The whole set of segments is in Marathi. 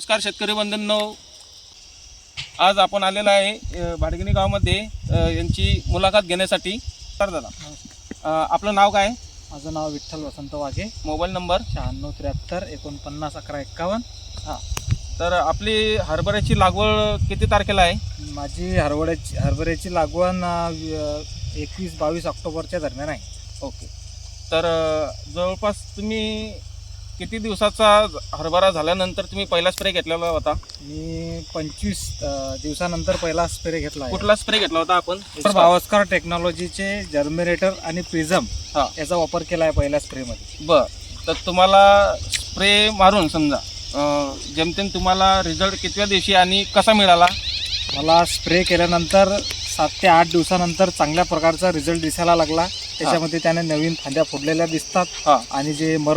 नमस्कार शेतकरी बंधूंनो. आज आपण आलेलो आहे भाडगिनी गावामध्ये यांची मुलाखत घेण्यासाठी. तर दादा आपलं नाव काय? माझं नाव विठ्ठल वसंत वाघे. Mobile number? शहाण्णव त्र्याहत्तर एकोणपन्नास अकरा एक्कावन्न. तर आपली हरभऱ्याची लागवड किती तारखेला आहे? माझी हरभऱ्याची हरभऱ्याची लागवड एकवीस बावीस ऑक्टोबरच्या दरम्यान आहे. ओके. तर जवळपास तुम्ही किती दिवसाचा हरभरा झाल्यानंतर तुम्ही पहिला स्प्रे घेतलेला होता? मी पंचवीस दिवसानंतर पहिला स्प्रे घेतला आहे. कुठला स्प्रे घेतला होता आपण? तर भावस्कर टेक्नॉलॉजीचे जर्मिनेटर आणि प्रिझम हा. याचा वापर केला आहे पहिल्या स्प्रेमध्ये बर. तर तुम्हाला स्प्रे मारून समजा अ, जेमतेम तुम्हाला रिझल्ट कितव्या दिवशी आणि कसा मिळाला? मला स्प्रे केल्यानंतर सात ते आठ दिवसानंतर चांगल्या प्रकारचा रिझल्ट दिसायला लागला. त्याच्यामध्ये त्याने नवीन फांद्या फुटलेल्या दिसतात. हा. आणि जे मर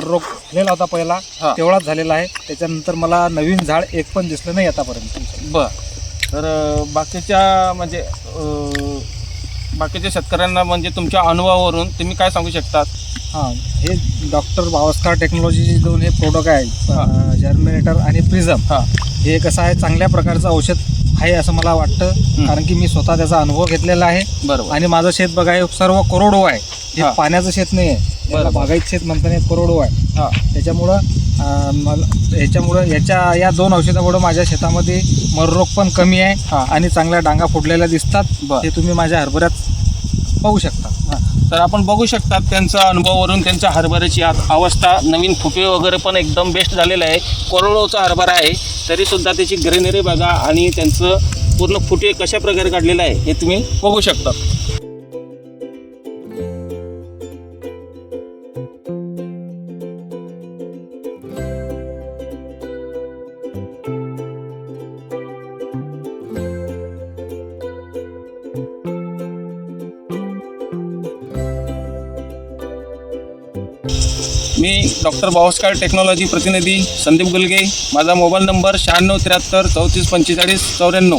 झालेला होता पहिला. हा. तेवढाच झालेला आहे. त्याच्यानंतर मला नवीन झाड एक पण दिसलं नाही आतापर्यंत बर. तर अ, बाकीच्या म्हणजे अ, बाकीच्या शेतकऱ्यांना म्हणजे तुमच्या अनुभवावरून तुम्ही काय सांगू शकतात? हां हे डॉक्टर बावस्कर टेक्नॉलॉजीचे दोन हे प्रोडक्ट आहेत. हा. अं, जर्मिनेटर आणि प्रिझम हा. हे कसं आहे चांगल्या प्रकारचं औषध आहे असं मला वाटतं. कारण की मी स्वतः त्याचा अनुभव घेतलेला आहे. बरोबर. आणि माझं शेत बघा हे सर्व करोडो आहे. हा. हे. पाण्याचं शेत नाही आहे याला बरोबर. बागायत शेत म्हणताना हे करोडो आहे हा त्याच्यामुळं अं, मला याच्यामुळं याच्या या दोन औषधामुळं माझ्या शेतामध्ये मररोग पण कमी आहे हा. आणि चांगल्या डांगा फुटलेल्या दिसतात बर. हे तुम्ही माझ्या हरभऱ्यात पाहू शकता हा. तर आपण बघू शकतात त्यांच्या अनुभवावरून त्यांच्या हरभऱ्याची अवस्था नवीन फुटे वगैरे पण एकदम बेस्ट झालेलं आहे करोडोचा हरभरा आहे तरीसुद्धा त्याची ग्रेनरी बघा आणि त्यांचं पूर्ण फुटे कशा प्रकारे काढलेलं आहे हे तुम्ही बघू शकता मी डॉक्टर बावस्कार टेक्नॉलॉजी प्रतिनिधी संदीप गुलगे. माझा मोबाईल नंबर शहाण्णव त्र्याहत्तर चौतीस पंचेचाळीस चौऱ्याण्णव.